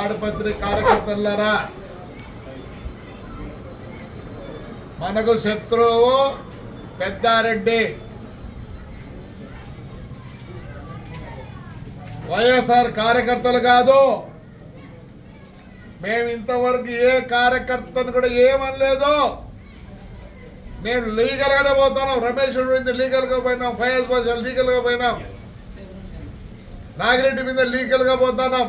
ఆడపత్రి కార్యకర్తలారా మనకు శత్రువు పెద్దారెడ్డి. వైఎస్ఆర్ కార్యకర్తలు కాదు మేము ఇంతవరకు ఏ కార్యకర్తను కూడా ఏమనలేదు. మేము లీగల్ గానే పోతున్నాం. రమేష్ మీద లీగల్గా పోయినాం. ఫయాజ్ బాషా లీగల్గా పోయినాం. నాగిరెడ్డి మీద లీగల్గా పోతున్నాం.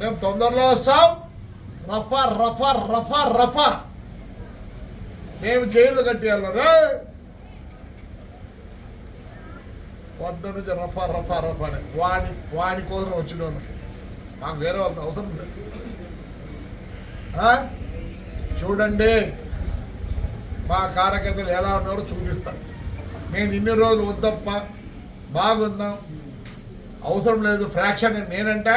మేము తొందరలో వస్తాం. రఫా రఫా రఫా రఫా. మేము జైలు కట్టేయాలరా వద్ద నుంచి రఫా రఫా రఫా అని వాడి వాడి కోసం వచ్చిన మాకు వేరే వాళ్ళ అవసరం లేదు. చూడండి. మా కార్యకర్తలు ఎలా ఉన్నారో చూపిస్తాం. నేను ఇన్ని రోజులు వద్దప్ప బాగుందాం అవసరం లేదు ఫ్రాక్షన్ నేనంటే.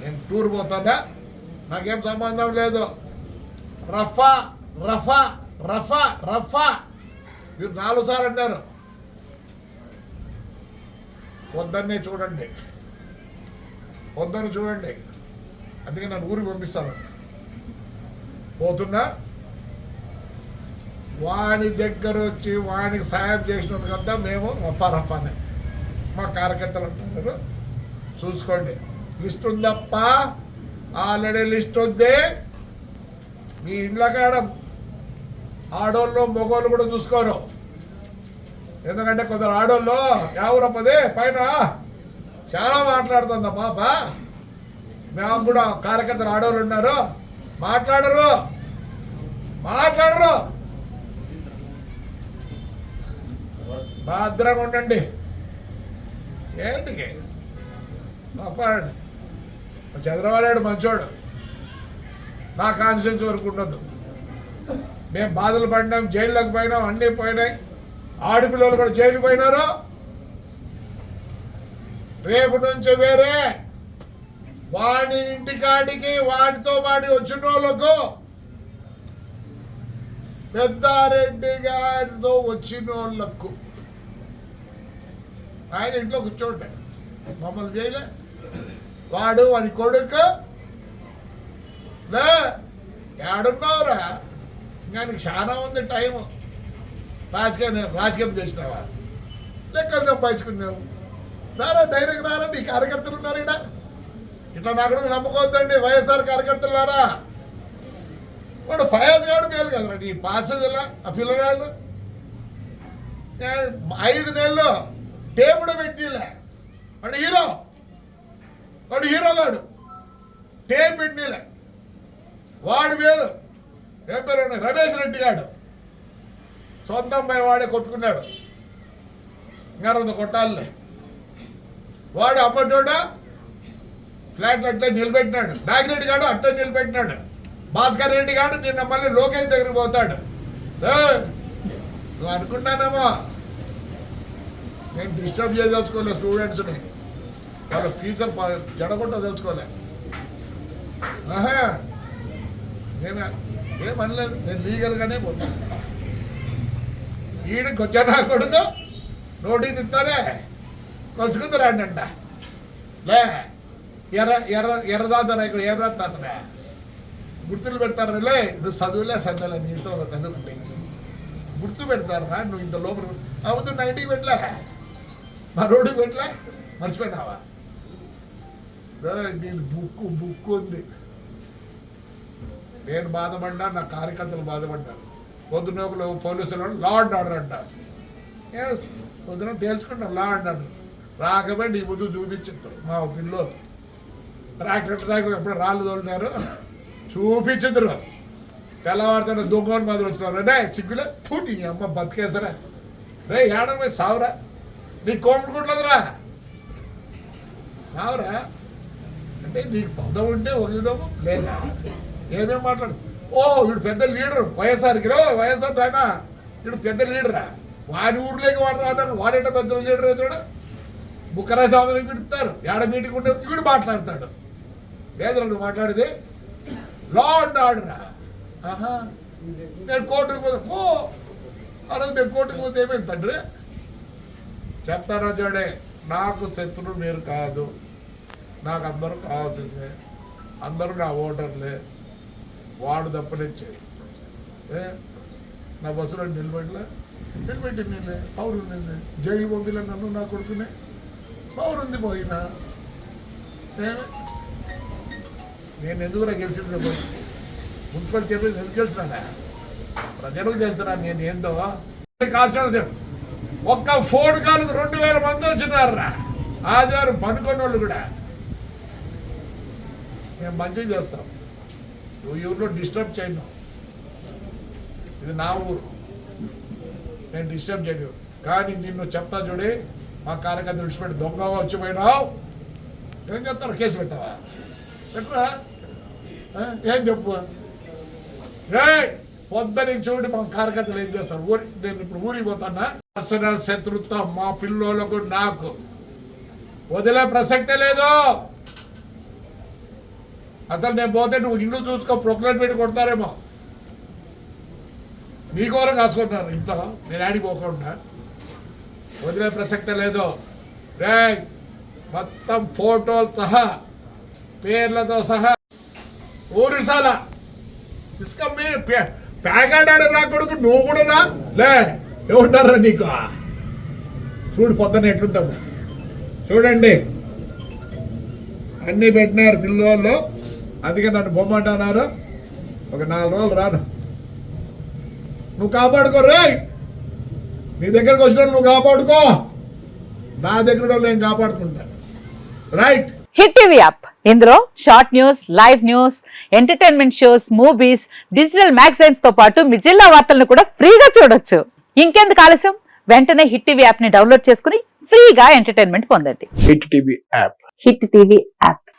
నేను టూర్ పోతానా నాకేం సంబంధం లేదు. రఫా రఫా రఫా రఫా. మీరు నాలుగు సార్లు అన్నారు. పొద్దున్నే చూడండి. పొద్దున్న చూడండి. అందుకే నన్ను ఊరికి పంపిస్తాను. పోతున్నా? వాడి దగ్గర వచ్చి వాడికి సాయం చేసినట్టు కదా మేము రఫా రఫానే. మా కార్యకర్తలు అంటున్నారు. చూసుకోండి. లిస్ట్ ఉందప్ప ఆల్రెడీ లిస్ట్ ఉంది. మీ ఇండ్ల కాడ ఆడోళ్ళు మగోళ్ళు కూడా చూసుకోరు. ఎందుకంటే కొందరు ఆడోళ్ళు ఎవరప్పదే పైన చాలా మాట్లాడుతుందా పాప. మేము కూడా కార్యకర్తలు ఆడోళ్ళు ఉన్నారు. మాట్లాడరు. మాట్లాడరు. భద్రంగా ఉండండి. ఏంటికి? పాప చంద్రబాబు మంచోడు. నా కాన్స్టిట్యూన్సీ వరకు ఉండదు మేము బాధలు పడినాం జైళ్ళకు పోయినాం అన్నీ పోయినాయి. ఆడపిల్లలు కూడా జైలు పోయినారు. రేపు నుంచి వేరే. వాడి ఇంటికాడికి వాడితో వాడి వచ్చిన వాళ్ళకు పెద్దారెడ్డి గారితో వచ్చిన వాళ్ళకు ఆయన ఇంట్లో కూర్చోండి. మమ్మల్ని చేయలే వాడు వాడి కొడుకు. లే ఏడున్నావురా? ఇంకా నీకు చాలా ఉంది టైము. రాజకీయం రాజకీయం చేసినావా? లెక్కలు సంపాదించుకున్నావు. రారా ధైర్యం రారా? నీ కార్యకర్తలు ఉన్నారు ఇక్కడ ఇట్లా నాకు కూడా నమ్మకొద్దండి వైఎస్ఆర్ కార్యకర్తలారా వాడు ఫయాజ్ గాడు మేలు కదరా నీ పాసెస్లా ఆ పిల్లగాళ్ళు ఐదు నెలలు టేపుడు పెట్టిలే. వాడు హీరో. వాడు హీరో గాడు. టేప్ పెట్టిలే వాడు వేడు ఏం పేరు రమేష్ రెడ్డి గాడు. సొంత అమ్మాయి వాడే కొట్టుకున్నాడు. ఇంకా కొట్టాలే. వాడు అమ్మటోడా ఫ్లాట్ అట్లా నిలబెట్టినాడు. నాగిరెడ్డి గాడు అట్లా నిలబెట్టినాడు. భాస్కర్ రెడ్డి గాడు నిన్న మళ్ళీ లోకేష్ దగ్గరికి పోతాడు. నువ్వు అనుకున్నానమ్మా నేను డిస్టర్బ్ చేయదలుచుకోలేదు స్టూడెంట్స్ని వాళ్ళ ఫ్యూచర్ జడగొట్ట తెలుసుకోలే. ఆహా! నేను ఏమనలేదు నేను లీగల్గానే పోతాను ఈడికి వచ్చా నా కొడుకు? నోటీస్ ఇస్తారే కలుసుకుంది రండి అంట. లే ఎర్ర ఎర్ర ఎర్రదాతారా ఇక్కడ ఏం రాస్తారా గుర్తులు పెడతారా? లే నువ్వు చదువులే సందలే నీతో చదువుకుంటే గుర్తు పెడతారా? నువ్వు ఇంత లోపల అవుతు నైన్టీకి పెట్టలే. మా రోడ్డుకి పెట్టలే. మర్చిపోయినావా? నేను బుక్కు బుక్కు ఉంది. నేను బాధపడ్డా నా కార్యకర్తలు బాధపడ్డారు. పొద్దున ఒకరు పోలీసులు లా అండ్ ఆర్డర్ అంటారు. ఎస్ పొద్దున తేల్చుకుంటారు లా అండ్ ఆర్డర్ రాకపోయి నీ ముందు చూపించారు మా పిల్లలు ట్రాక్టర్ ట్రాక్టర్ ఎప్పుడు రాళ్ళు తోలినారు చూపించిద్దరు. తెల్లవారితో దొంగని మాదిరి వచ్చినారు. రే చిక్కులే తూ నీ అమ్మ బతికేసరా. రే ఏడమే సావురా. నీ కోమడుకుంటుందిరా సావురా. అంటే నీకు పదం ఉంటే ఒక విధము లేదా? ఏమేమి మాట్లాడు ఓ వీడు పెద్ద లీడరు వైఎస్ఆర్కి రో వైఎస్ఆర్ ఆయన వీడు పెద్ద లీడరా? వాడి ఊర్లోకి వాడు రాడాను వాడేట పెద్ద లీడర్ అవుతాడు బుక్కరాజు స్వామిని పిలుపుతారు ఏడ మీటింగ్ ఉండే వీడు మాట్లాడతాడు. లేదు నువ్వు మాట్లాడేది? లా అండ్ ఆర్డరా ఆహా. నేను కోర్టుకు పోతే పో. ఆ రోజు నేను కోర్టుకు పోతే ఏమైంది తండ్రి? చెప్తాను చూడే నాకు శత్రువు మీరు కాదు. నాకు అందరూ కావాల్సిందే అందరూ నా ఓటర్లే వాడు తప్పనిచ్చే ఏ? నా బస్సులో నిలబెట్టలే నిలబెట్టి నిలే పౌరు ఉంది జైలు పంపిలే నన్ను నా కొడుకునే. పౌరు ఉంది పోయినా. నేను ఎందుకురా గెలిచింది పోయి మున్సిపల్ చైర్మన్ ఎందుకు గెలిచినా ప్రజలకు తెలుసురా నేను ఏందో. కాల్చాలి ఒక్క ఫోన్ కాల్కు రెండు వేల మంది వచ్చినారా? ఆదివారం పనుకున్న వాళ్ళు కూడా. మేము మంచిగా చేస్తాం. నువ్వు ఈ డిస్టర్బ్ చేయను. ఇది నా ఊరు. నేను డిస్టర్బ్ చేయను. కానీ నిన్ను చెప్తా చూడే మా కార్యకర్త విడిచిపెట్టి దొంగ వచ్చిపోయినావు ఏం చెప్తారు కేసు పెట్టావా? పెట్టరా? ఏం చెప్పు? ఏయ్! పొద్దున చూడు మా కార్యకర్తలు ఏం చేస్తారు? ఊరి నేను ఇప్పుడు ఊరికి పోతానా? పర్సనల్ శత్రుత్వం మా పిల్లలకు నాకు. వదిలే ప్రసక్తే లేదు. అసలు నేను పోతే నువ్వు ఇల్లు చూసుకో ప్రొక్లైన్ పెట్టి కొడతారేమో. మీ ఘోరం కాసుకుంటున్నారు ఇంట్లో. నేను ఆడికి పోకుండా. వదిలే ప్రసక్తే లేదో. రే మొత్తం ఫోటోలు సహా పేర్లతో సహా. ఊరిసాల ఇసుక తీసుకమ్మి ప్యాకెట్ నా కొడుకు నువ్వు కూడా లే ఏముంటారా నీకు? చూడు పొద్దున ఎట్లుంటుంది. చూడండి. అన్నీ పెట్టినారు పిల్లోళ్ళు. అందుకే నన్ను బొమ్మంటున్నారు. ఒక నాలుగు రోజులు రాను. నువ్వు కాపాడుకో రే. నీ దగ్గరకు వచ్చిన నువ్వు కాపాడుకో. నా దగ్గర నేను కాపాడుకుంటాను రైట్ హిట్ టీవీ యాప్. ఇందులో short news live news entertainment shows movies digital మ్యాగజైన్స్తో పాటు మీ జిల్లా వార్తలను కూడా ఫ్రీగా చూడొచ్చు. ఇంకెందుకు ఆలస్యం? వెంటనే హిట్ టీవీ యాప్ని డౌన్లోడ్ చేసుకుని ఫ్రీగా ఎంటర్టైన్మెంట్ పొందండి. Hit TV app. Hit TV app.